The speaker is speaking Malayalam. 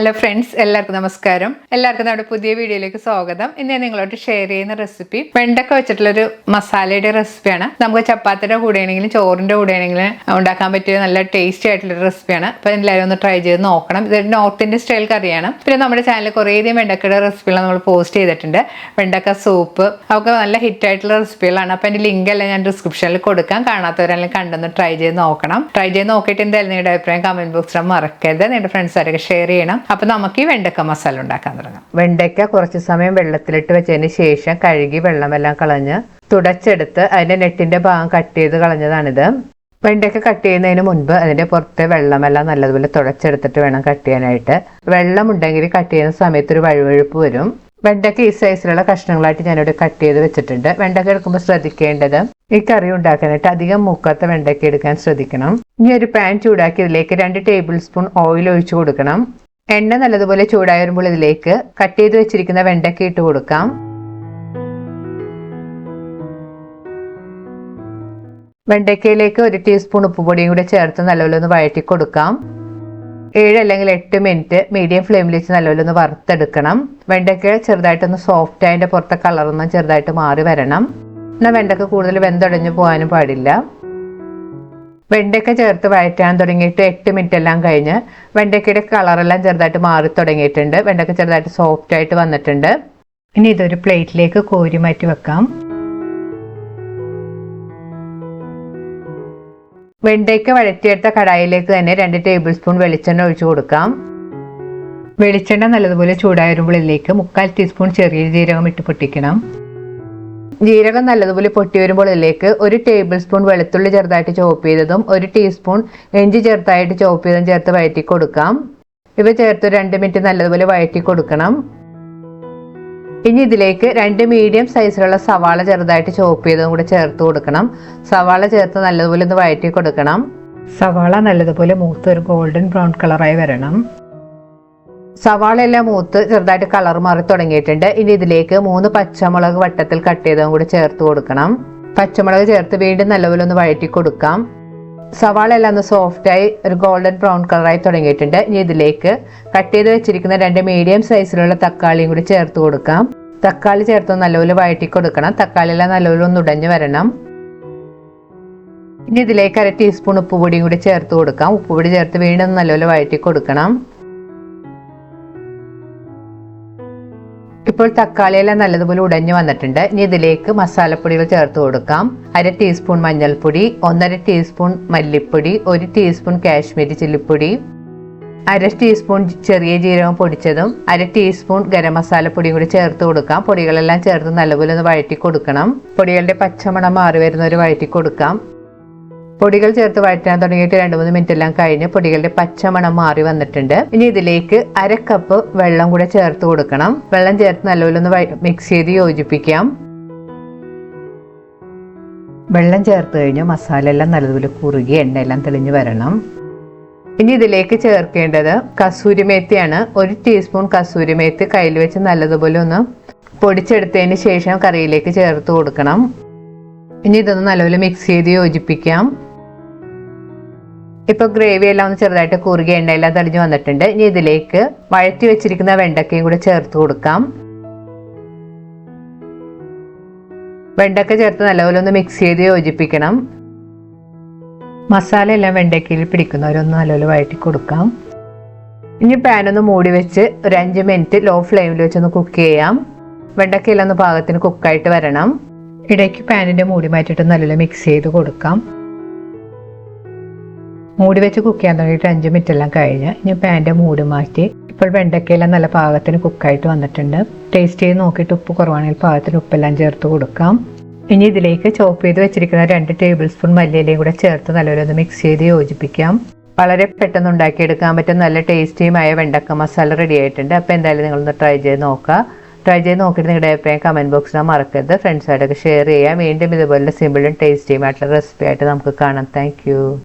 ഹലോ ഫ്രണ്ട്സ് എല്ലാവർക്കും നമസ്കാരം. എല്ലാവർക്കും നമ്മുടെ പുതിയ വീഡിയോയിലേക്ക് സ്വാഗതം. ഇന്ന് ഞാൻ നിങ്ങളോട് ഷെയർ ചെയ്യുന്ന റെസിപ്പി വെണ്ടക്ക വെച്ചിട്ടുള്ളൊരു മസാലയുടെ റെസിപ്പിയാണ് നമുക്ക് ചപ്പാത്തിയുടെ കൂടെയാണെങ്കിലും ചോറിന്റെ കൂടെയാണെങ്കിലും ഉണ്ടാക്കാൻ പറ്റിയ നല്ല ടേസ്റ്റി ആയിട്ടുള്ള റെസിപ്പിയാണ് അപ്പോൾ എല്ലാവരും ഒന്ന് ട്രൈ ചെയ്ത് നോക്കണം. ഇത് നോർത്ത് ഇന്ത്യൻ സ്റ്റൈൽ കറിയാണ്. പിന്നെ നമ്മുടെ ചാനലിൽ കുറേയധികം വെണ്ടക്കയുടെ റെസിപ്പികൾ നമ്മൾ പോസ്റ്റ് ചെയ്തിട്ടുണ്ട്. വെണ്ടക്ക സൂപ്പ് അതൊക്കെ നല്ല ഹിറ്റ് ആയിട്ടുള്ള റെസിപ്പികളാണ് അപ്പോൾ എന്റെ ലിങ്ക് എല്ലാം ഞാൻ ഡിസ്ക്രിപ്ഷനിൽ കൊടുക്കാം. കാണാത്തവരെല്ലാം കണ്ടൊന്ന് ട്രൈ ചെയ്ത് നോക്കണം. ട്രൈ ചെയ്ത് നോക്കിയിട്ട് എന്തായാലും നിങ്ങളുടെ അഭിപ്രായം കമന്റ് ബോക്സിൽ മറക്കരുത്. നിങ്ങളുടെ ഫ്രണ്ട്സാരൊക്കെ ഷെയർ ചെയ്യണം. അപ്പൊ നമുക്ക് ഈ വെണ്ടക്ക മസാല ഉണ്ടാക്കാൻ തുടങ്ങാം. വെണ്ടയ്ക്ക കുറച്ച് സമയം വെള്ളത്തിലിട്ട് വെച്ചതിന് ശേഷം കഴുകി വെള്ളമെല്ലാം കളഞ്ഞ് തുടച്ചെടുത്ത് അതിന്റെ നെറ്റിന്റെ ഭാഗം കട്ട് ചെയ്ത് കളഞ്ഞതാണിത്. വെണ്ടയ്ക്ക കട്ട് ചെയ്യുന്നതിന് മുൻപ് അതിന്റെ പുറത്തെ വെള്ളമെല്ലാം നല്ലതുപോലെ തുടച്ചെടുത്തിട്ട് വേണം കട്ട് ചെയ്യാനായിട്ട്. വെള്ളം ഉണ്ടെങ്കിൽ കട്ട് ചെയ്യുന്ന സമയത്ത് ഒരു വഴുവഴുപ്പ് വരും. വെണ്ടയ്ക്ക ഈ സൈസിലുള്ള കഷ്ണങ്ങളായിട്ട് ഞാനിവിടെ കട്ട് ചെയ്ത് വെച്ചിട്ടുണ്ട്. വെണ്ടയ്ക്ക എടുക്കുമ്പോൾ ശ്രദ്ധിക്കേണ്ടത് ഈ കറി ഉണ്ടാക്കാനായിട്ട് അധികം മൂക്കാത്ത വെണ്ടയ്ക്ക എടുക്കാൻ ശ്രദ്ധിക്കണം. ഇനി ഒരു പാൻ ചൂടാക്കി ഇതിലേക്ക് രണ്ട് ടേബിൾ സ്പൂൺ ഓയിൽ ഒഴിച്ചു കൊടുക്കണം. എണ്ണ നല്ലതുപോലെ ചൂടായി വരുമ്പോൾ ഇതിലേക്ക് കട്ട് ചെയ്ത് വെച്ചിരിക്കുന്ന വെണ്ടയ്ക്ക ഇട്ട് കൊടുക്കാം. വെണ്ടയ്ക്കയിലേക്ക് ഒരു ടീസ്പൂൺ ഉപ്പുപൊടിയും കൂടെ ചേർത്ത് നല്ലപോലെ ഒന്ന് വഴറ്റി കൊടുക്കാം. ഏഴ് അല്ലെങ്കിൽ എട്ട് മിനിറ്റ് മീഡിയം ഫ്ലെയിമിൽ വെച്ച് നല്ലപോലെ ഒന്ന് വറുത്തെടുക്കണം. വെണ്ടയ്ക്ക ചെറുതായിട്ടൊന്ന് സോഫ്റ്റ് അതിന്റെ പുറത്തെ കളറൊന്നും ചെറുതായിട്ട് മാറി വരണം. എന്നാൽ വെണ്ടയ്ക്ക കൂടുതൽ വെന്തടഞ്ഞു പോകാനും പാടില്ല. വെണ്ടയ്ക്ക ചേർത്ത് വഴറ്റാൻ തുടങ്ങിയിട്ട് എട്ട് മിനിറ്റ് എല്ലാം കഴിഞ്ഞ് വെണ്ടയ്ക്കയുടെ കളറെല്ലാം ചെറുതായിട്ട് മാറി തുടങ്ങിയിട്ടുണ്ട്. വെണ്ടയ്ക്ക ചെറുതായിട്ട് സോഫ്റ്റ് ആയിട്ട് വന്നിട്ടുണ്ട്. ഇനി ഇതൊരു പ്ലേറ്റിലേക്ക് കോരി മാറ്റി വെക്കാം. വെണ്ടയ്ക്ക വഴറ്റിയെടുത്ത കടായിലേക്ക് തന്നെ രണ്ട് ടേബിൾ സ്പൂൺ വെളിച്ചെണ്ണ ഒഴിച്ചു കൊടുക്കാം. വെളിച്ചെണ്ണ നല്ലതുപോലെ ചൂടായ വരുമ്പോൾ ഇതിലേക്ക് മുക്കാൽ ടീസ്പൂൺ ചെറിയ ജീരകം ഇട്ട് പൊട്ടിക്കണം. ജീരകം നല്ലതുപോലെ പൊട്ടി വരുമ്പോൾ ഇതിലേക്ക് ഒരു ടേബിൾ സ്പൂൺ വെളുത്തുള്ളി ചെറുതായിട്ട് ചോപ്പ് ചെയ്തതും ഒരു ടീസ്പൂൺ ഇഞ്ചി ചെറുതായിട്ട് ചോപ്പ് ചെയ്തതും ചേർത്ത് വഴറ്റി കൊടുക്കാം. ഇവ ചേർത്ത് രണ്ട് മിനിറ്റ് നല്ലതുപോലെ വഴറ്റി കൊടുക്കണം. ഇനി ഇതിലേക്ക് രണ്ട് മീഡിയം സൈസിലുള്ള സവാള ചെറുതായിട്ട് ചോപ്പ് ചെയ്തതും കൂടെ ചേർത്ത് കൊടുക്കണം. സവാള ചേർത്ത് നല്ലതുപോലെ ഒന്ന് വഴറ്റി കൊടുക്കണം. സവാള നല്ലതുപോലെ മൂത്ത് ഒരു ഗോൾഡൻ ബ്രൗൺ കളറായി വരണം. സവാള എല്ലാം മൂത്ത് ചെറുതായിട്ട് കളർ മാറി തുടങ്ങിയിട്ടുണ്ട്. ഇനി ഇതിലേക്ക് മൂന്ന് പച്ചമുളക് വട്ടത്തിൽ കട്ട് ചെയ്തതും കൂടി ചേർത്ത് കൊടുക്കണം. പച്ചമുളക് ചേർത്ത് വീണ്ടും നല്ലപോലെ ഒന്ന് വഴറ്റി കൊടുക്കാം. സവാള എല്ലാം ഒന്ന് സോഫ്റ്റായി ഒരു ഗോൾഡൻ ബ്രൗൺ കളറായി തുടങ്ങിയിട്ടുണ്ട്. ഇനി ഇതിലേക്ക് കട്ട് ചെയ്ത് വെച്ചിരിക്കുന്ന രണ്ട് മീഡിയം സൈസിലുള്ള തക്കാളിയും കൂടി ചേർത്ത് കൊടുക്കാം. തക്കാളി ചേർത്ത് നല്ലപോലെ വഴറ്റി കൊടുക്കണം. തക്കാളി എല്ലാം നല്ലപോലെ ഒന്ന് ഉടഞ്ഞു വരണം. ഇനി ഇതിലേക്ക് അര ടീസ്പൂൺ ഉപ്പുപൊടിയും കൂടി ചേർത്ത് കൊടുക്കാം. ഉപ്പുപൊടി ചേർത്ത് വീണ്ടും നല്ലപോലെ വഴറ്റി കൊടുക്കണം. ഇപ്പോൾ തക്കാളിയെല്ലാം നല്ലതുപോലെ ഉടഞ്ഞു വന്നിട്ടുണ്ട്. ഇനി ഇതിലേക്ക് മസാലപ്പൊടികൾ ചേർത്ത് കൊടുക്കാം. അര ടീസ്പൂൺ മഞ്ഞൾപ്പൊടി ഒന്നര ടീസ്പൂൺ മല്ലിപ്പൊടി ഒരു ടീസ്പൂൺ കാശ്മീരി ചില്ലിപ്പൊടി അര ടീസ്പൂൺ ചെറിയ ജീരകം പൊടിച്ചതും അര ടീസ്പൂൺ ഗരം മസാലപ്പൊടിയും കൂടി ചേർത്ത് കൊടുക്കാം. പൊടികളെല്ലാം ചേർത്ത് നല്ലപോലെ ഒന്ന് വഴറ്റി കൊടുക്കണം. പൊടികളുടെ പച്ചമണം മാറി വരുന്നവർ വഴറ്റി കൊടുക്കാം. പൊടികൾ ചേർത്ത് വഴറ്റാൻ തുടങ്ങിയിട്ട് രണ്ട് മൂന്ന് മിനിറ്റ് എല്ലാം കഴിഞ്ഞ് പൊടികളുടെ പച്ചമണം മാറി വന്നിട്ടുണ്ട്. ഇനി ഇതിലേക്ക് അര കപ്പ് വെള്ളം കൂടെ ചേർത്ത് കൊടുക്കണം. വെള്ളം ചേർത്ത് നല്ലപോലെ ഒന്ന് മിക്സ് ചെയ്ത് യോജിപ്പിക്കാം. വെള്ളം ചേർത്ത് കഴിഞ്ഞ് മസാല എല്ലാം നല്ലതുപോലെ കുറുകി എണ്ണ എല്ലാം തെളിഞ്ഞു വരണം. ഇനി ഇതിലേക്ക് ചേർക്കേണ്ടത് കസൂരിമേത്തിയാണ് ഒരു ടീസ്പൂൺ കസൂരിമേത്തി കയ്യിൽ വെച്ച് നല്ലതുപോലെ ഒന്ന് പൊടിച്ചെടുത്തതിന് ശേഷം കറിയിലേക്ക് ചേർത്ത് കൊടുക്കണം. ഇനി ഇതൊന്ന് നല്ലപോലെ മിക്സ് ചെയ്ത് യോജിപ്പിക്കാം. ഇപ്പൊ ഗ്രേവി എല്ലാം ഒന്ന് ചെറുതായിട്ട് കുറുകി എണ്ണയെല്ലാം തെളിഞ്ഞു വന്നിട്ടുണ്ട്. ഇനി ഇതിലേക്ക് വഴറ്റി വെച്ചിരിക്കുന്ന വെണ്ടക്കയും കൂടെ ചേർത്ത് കൊടുക്കാം. വെണ്ടക്ക ചേർത്ത് നല്ലപോലെ ഒന്ന് മിക്സ് ചെയ്ത് യോജിപ്പിക്കണം. മസാല എല്ലാം വെണ്ടക്കയിൽ പിടിക്കുന്നവരൊന്ന് നല്ലപോലെ വഴറ്റി കൊടുക്കാം. ഇനി പാൻ ഒന്ന് മൂടി വെച്ച് ഒരു അഞ്ച് മിനിറ്റ് ലോ ഫ്ലെയിമിൽ വെച്ചൊന്ന് കുക്ക് ചെയ്യാം. വെണ്ടക്കയെല്ലാം ഒന്ന് പാകത്തിന് കുക്കായിട്ട് വരണം. ഇടയ്ക്ക് പാനിന്റെ മൂടി മാറ്റിയിട്ട് നല്ലപോലെ മിക്സ് ചെയ്ത് കൊടുക്കാം. മൂടി വെച്ച് കുക്ക് ചെയ്യാൻ തുടങ്ങിയിട്ട് അഞ്ച് മിനിറ്റ് എല്ലാം കഴിഞ്ഞ് ഞാൻ പാന്റെ മൂട് മാറ്റി. ഇപ്പോൾ വെണ്ടക്കയെല്ലാം നല്ല പാകത്തിന് കുക്കായിട്ട് വന്നിട്ടുണ്ട്. ടേസ്റ്റ് ചെയ്ത് നോക്കിയിട്ട് ഉപ്പ് കുറവാണെങ്കിൽ പാകത്തിന് ഉപ്പെല്ലാം ചേർത്ത് കൊടുക്കാം. ഇനി ഇതിലേക്ക് ചോപ്പ് ചെയ്ത് വെച്ചിരിക്കുന്ന രണ്ട് ടേബിൾ സ്പൂൺ മല്ലിയിലയും കൂടെ ചേർത്ത് നല്ലപോലെ ഒന്ന് മിക്സ് ചെയ്ത് യോജിപ്പിക്കാം. വളരെ പെട്ടെന്ന് ഉണ്ടാക്കിയെടുക്കാൻ പറ്റും നല്ല ടേസ്റ്റിയുമായ വെണ്ടക്ക മസാല റെഡി ആയിട്ടുണ്ട്. അപ്പോൾ എന്തായാലും നിങ്ങളൊന്ന് ട്രൈ ചെയ്ത് നോക്കുക. ട്രൈ ചെയ്ത് നോക്കിയിട്ട് നിങ്ങളുടെ അഭിപ്രായം കമന്റ് ബോക്സിൽ മറക്കരുത്. ഫ്രണ്ട്സായിട്ടൊക്കെ ഷെയർ ചെയ്യാം വീണ്ടും ഇതുപോലെ സിമ്പിളും ടേസ്റ്റിയുമായിട്ടുള്ള റെസിപ്പി ആയിട്ട് നമുക്ക് കാണാം. താങ്ക്